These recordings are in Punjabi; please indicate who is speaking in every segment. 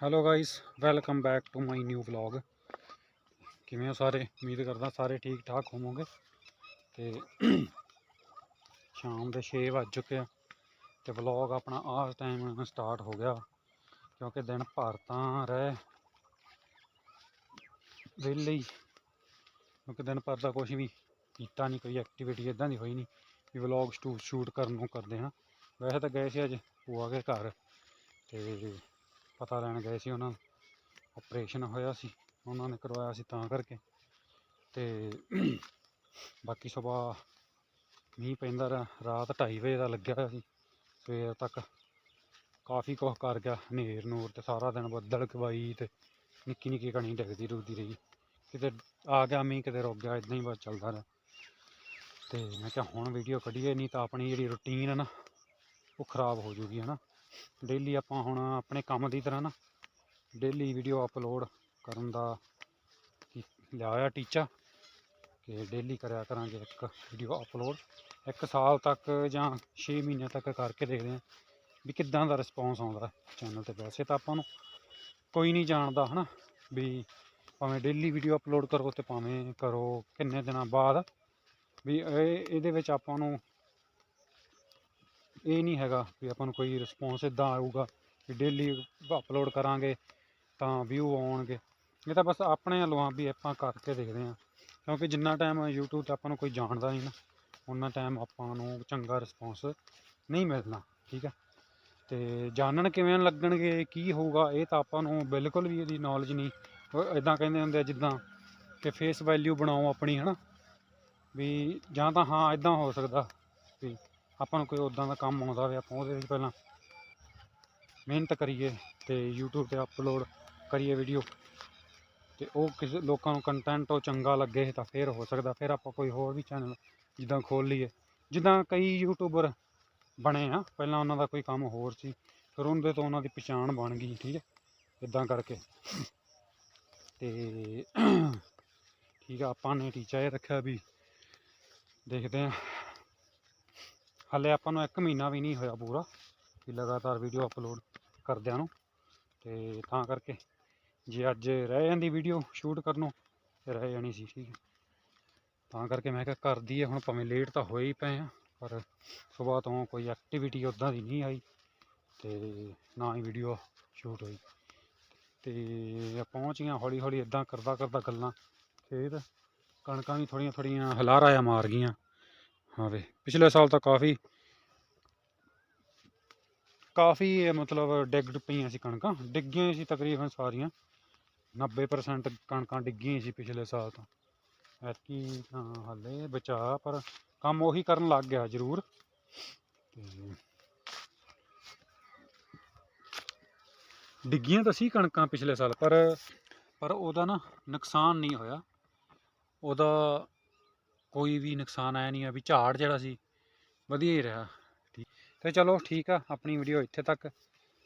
Speaker 1: Hello guys welcome back to my new vlog ਕਿਵੇਂ ਹੋ ਸਾਰੇ? ਉਮੀਦ ਕਰਦਾ ਸਾਰੇ ਠੀਕ ਠਾਕ ਹੋਵੋਗੇ। ਤੇ ਸ਼ਾਮ ਦੇ 6 ਵੱਜ ਚੁੱਕੇ ਆ ਤੇ ਵਲੌਗ ਆਪਣਾ ਆਹ ਟਾਈਮ ਸਟਾਰਟ ਹੋ ਗਿਆ। ਕਿਉਂਕਿ ਦਿਨ ਭਰ ਤਾਂ ਰਹਿ ਵਿਹਲੇ ਹੀ। ਕਿਉਂਕਿ ਦਿਨ ਭਰ ਦਾ ਕੁਝ ਵੀ ਕੀਤਾ ਨਹੀਂ ਕੋਈ ਐਕਟੀਵਿਟੀ ਇਦਾਂ ਦੀ ਹੋਈ ਨਹੀਂ ਵੀ ਵਲੌਗ ਸ਼ੂਟ ਕਰਨ ਨੂੰ ਕਰਦੇ ਹਾਂ। ਵੈਸੇ ਤਾਂ ਗਏ ਸੀ ਅੱਜ ਭੂਆ ਦੇ ਘਰ। ਤੇ ਪਤਾ ਲੈਣ ਗਏ ਸੀ ਉਹਨਾਂ ਆਪਰੇਸ਼ਨ ਹੋਇਆ ਸੀ, ਉਹਨਾਂ ਨੇ ਕਰਵਾਇਆ ਸੀ ਤਾਂ ਕਰਕੇ। ਤੇ ਬਾਕੀ ਸਵੇਰ ਮੀਂਹ ਪੈਂਦਾ ਰਿਹਾ, ਰਾਤ 2:30 ਵਜੇ ਦਾ ਲੱਗਿਆ ਹੋਇਆ ਸੀ, ਸਵੇਰ ਤੱਕ। ਕਾਫੀ ਕੁਛ ਕਰ ਗਿਆ, ਹਨੇਰ ਨੂਰ ਤੇ ਸਾਰਾ ਦਿਨ ਬੱਦਲ ਕਵਾਈ ਤੇ ਨਿੱਕੀ ਨਿੱਕੀ ਕਣੀ ਡਿੱਗਦੀ ਰੁਕਦੀ ਰਹੀ। ਕਿਤੇ ਆ ਗਿਆ ਮੀਂਹ, ਕਿਤੇ ਰੁਕ ਗਿਆ ਇਦਾਂ ਹੀ ਬਸ ਚੱਲਦਾ ਰਿਹਾ। ਤੇ ਮੈਂ ਕਿਹਾ ਹੁਣ ਵੀਡੀਓ ਕੱਢੀਏ, ਨਹੀਂ ਤਾਂ ਆਪਣੀ ਜਿਹੜੀ ਰੁਟੀਨ ਹੈ ਨਾ, ਉਹ ਖਰਾਬ ਹੋ ਜੂਗੀ ਨਾ। ਡੇਲੀ ਆਪਾਂ ਹੁਣ ਆਪਣੇ ਕੰਮ ਦੀ ਤਰ੍ਹਾਂ ਨਾ ਡੇਲੀ ਵੀਡੀਓ ਅਪਲੋਡ ਕਰਨ ਦਾ ਲਿਆ ਹੋਇਆ ਟੀਚਾ ਕਿ ਡੇਲੀ ਕਰਿਆ ਕਰਾਂਗੇ ਇੱਕ ਵੀਡੀਓ ਅਪਲੋਡ। ਇੱਕ ਸਾਲ ਤੱਕ ਜਾਂ 6 ਮਹੀਨੇ ਤੱਕ ਕਰਕੇ ਦੇਖਦੇ ਹਾਂ ਵੀ ਕਿੱਦਾਂ ਦਾ ਰਿਸਪੌਂਸ ਆਉਂਦਾ ਚੈਨਲ ਤੇ। ਵੈਸੇ ਤਾਂ ਆਪਾਂ ਨੂੰ ਕੋਈ ਨਹੀਂ ਜਾਣਦਾ ਹਨਾ ਵੀ ਭਾਵੇਂ ਡੇਲੀ ਵੀਡੀਓ ਅਪਲੋਡ ਕਰੋ ਤੇ ਭਾਵੇਂ ਕਰੋ ਕਿੰਨੇ ਦਿਨਾਂ ਬਾਅਦ ਵੀ ਇਹ, ਇਹਦੇ ਵਿੱਚ ਆਪਾਂ ਨੂੰ ਇਹ ਨਹੀਂ ਹੈਗਾ ਵੀ ਆਪਾਂ ਨੂੰ ਕੋਈ ਰਿਸਪੌਂਸ ਇਦਾਂ ਆਊਗਾ ਵੀ ਡੇਲੀ ਅਪਲੋਡ ਕਰਾਂਗੇ ਤਾਂ ਵਿਊ ਆਉਣਗੇ। ਇਹ ਤਾਂ ਬਸ ਆਪਣੇ ਵੱਲੋਂ ਆ ਵੀ ਆਪਾਂ ਕਰਕੇ ਦੇਖਦੇ ਹਾਂ। ਕਿਉਂਕਿ ਜਿੰਨਾ ਟਾਈਮ YouTube ਤੇ ਆਪਾਂ ਨੂੰ ਕੋਈ ਜਾਣਦਾ ਨਹੀਂ ਨਾ ਉਹਨਾਂ ਟਾਈਮ ਆਪਾਂ ਨੂੰ ਚੰਗਾ ਰਿਸਪੌਂਸ ਨਹੀਂ ਮਿਲਣਾ, ਠੀਕ ਹੈ ਤੇ ਜਾਣਨ ਕਿਵੇਂ ਲੱਗਣਗੇ, ਕੀ ਹੋਊਗਾ, ਇਹ ਤਾਂ ਆਪਾਂ ਨੂੰ ਬਿਲਕੁਲ ਵੀ ਇਹਦੀ ਨੌਲੇਜ ਨਹੀਂ। ਇਦਾਂ ਕਹਿੰਦੇ ਹੁੰਦੇ ਆ ਜਿੱਦਾਂ ਕਿ ਫੇਸ ਵੈਲਿਊ ਬਣਾਓ ਆਪਣੀ, ਹਨਾ? ਵੀ ਜਾਂ ਤਾਂ ਹਾਂ ਇਦਾਂ ਹੋ ਸਕਦਾ ਵੀ ਆਪਾਂ ਨੂੰ ਕੋਈ ਉਦਾਂ ਦਾ ਕੰਮ ਆਉਂਦਾ ਹੋਵੇ ਆਪਾਂ ਉਹਦੇ ਵਿੱਚ ਪਹਿਲਾਂ ਮਿਹਨਤ ਕਰੀਏ ਤੇ YouTube ਤੇ ਅਪਲੋਡ ਕਰੀਏ ਵੀਡੀਓ ਤੇ ਉਹ ਕਿਸੇ ਲੋਕਾਂ ਨੂੰ ਕੰਟੈਂਟ ਉਹ ਚੰਗਾ ਲੱਗੇ ਤਾਂ ਫਿਰ ਹੋ ਸਕਦਾ, ਫਿਰ ਆਪਾਂ ਕੋਈ ਹੋਰ ਵੀ ਚੈਨਲ ਜਿੱਦਾਂ ਖੋਲ ਲਈਏ। ਜਿੱਦਾਂ ਕਈ ਯੂਟਿਊਬਰ ਬਣੇ ਆ, ਪਹਿਲਾਂ ਉਹਨਾਂ ਦਾ ਕੋਈ ਕੰਮ ਹੋਰ ਸੀ, ਫਿਰ ਉਹਦੇ ਤੋਂ ਉਹਨਾਂ ਦੀ ਪਛਾਣ ਬਣ ਗਈ, ਠੀਕ ਹੈ ਇਦਾਂ ਕਰਕੇ। ਤੇ ਠੀਕ ਆ, ਆਪਾਂ ਨੇ ਟੀਚਾ ਇਹ ਰੱਖਿਆ ਵੀ ਦੇਖਦੇ ਆ। ਹਾਲੇ ਆਪਾਂ ਨੂੰ ਇੱਕ ਮਹੀਨਾ ਵੀ ਨਹੀਂ ਹੋਇਆ ਪੂਰਾ ਕਿ ਲਗਾਤਾਰ ਵੀਡੀਓ ਅਪਲੋਡ ਕਰਦਿਆਂ ਨੂੰ ਤੇ ਤਾਂ ਕਰਕੇ ਜੇ ਅੱਜ ਰਹਿ ਜਾਂਦੀ ਵੀਡੀਓ ਸ਼ੂਟ ਕਰਨੋਂ ਰਹਿ ਜਾਣੀ ਸੀ, ਠੀਕ ਤਾਂ ਕਰਕੇ ਮੈਂ ਕਿਹਾ ਕਰਦੀ ਹੈ, ਹੁਣ ਭਾਵੇਂ ਲੇਟ ਤਾਂ ਹੋਏ ਹੀ ਪਏ ਆ, ਪਰ ਸਵੇਰ ਤੋਂ ਕੋਈ ਐਕਟੀਵਿਟੀ ਉੱਦਾਂ ਦੀ ਨਹੀਂ ਆਈ ਤੇ ਨਾ ਹੀ ਵੀਡੀਓ ਸ਼ੂਟ ਹੋਈ। ਤੇ ਪਹੁੰਚ ਗਈਆਂ ਹੌਲੀ ਹੌਲੀ ਇਦਾਂ ਕਰਦਾ ਕਰਦਾ ਗੱਲਾਂ, ਖੇਤ ਕਣਕਾਂ ਵੀ ਥੋੜੀਆਂ ਥੋੜੀਆਂ ਹਲਾਰਾ ਆ ਮਾਰ ਗਈਆਂ। ਹਾਂ ਪਿਛਲੇ ਸਾਲ ਤਾਂ ਕਾਫੀ ਕਾਫੀ ਮਤਲਬ ਡਿੱਗ ਪਈਆਂ ਸੀ ਕਣਕਾਂ, ਡਿੱਗੀਆਂ ਸੀ ਤਕਰੀਬਨ ਸਾਰੀਆਂ। 90% ਕਣਕਾਂ ਡਿੱਗੀਆਂ ਸੀ ਪਿਛਲੇ ਸਾਲ ਤਾਂ। ਐਤਕੀ ਤਾਂ ਹਾਲੇ ਬਚਾ, ਪਰ ਕੰਮ ਉਹੀ ਕਰਨ ਲੱਗ ਗਿਆ ਜ਼ਰੂਰ। ਡਿੱਗੀਆਂ ਤਾਂ ਸੀ ਕਣਕਾਂ ਪਿਛਲੇ ਸਾਲ, ਪਰ ਪਰ ਉਹਦਾ ਨਾ ਨੁਕਸਾਨ ਨਹੀਂ ਹੋਇਆ। ਉਹਦਾ ਕੋਈ ਵੀ ਨੁਕਸਾਨ ਆਇਆ ਨਹੀਂ ਆ, ਵੀ ਝਾੜ ਜਿਹੜਾ ਸੀ, ਵਧੀਆ ਹੀ ਰਿਹਾ। ਠੀਕ। ਤੇ ਚਲੋ ਠੀਕ ਆ, ਆਪਣੀ ਵੀਡੀਓ ਇੱਥੇ ਤੱਕ।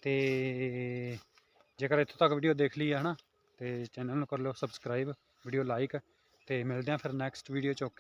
Speaker 1: ਤੇ ਜੇਕਰ ਇੱਥੋਂ ਤੱਕ ਵੀਡੀਓ ਦੇਖ ਲਈ ਹੈ ਹਨਾ, ਤੇ ਚੈਨਲ ਨੂੰ ਕਰ ਲਓ ਸਬਸਕ੍ਰਾਈਬ ਵੀਡੀਓ ਲਾਈਕ ਤੇ ਮਿਲਦੇ ਆ ਫਿਰ ਨੈਕਸਟ ਵੀਡੀਓ ਚ ਓਕੇ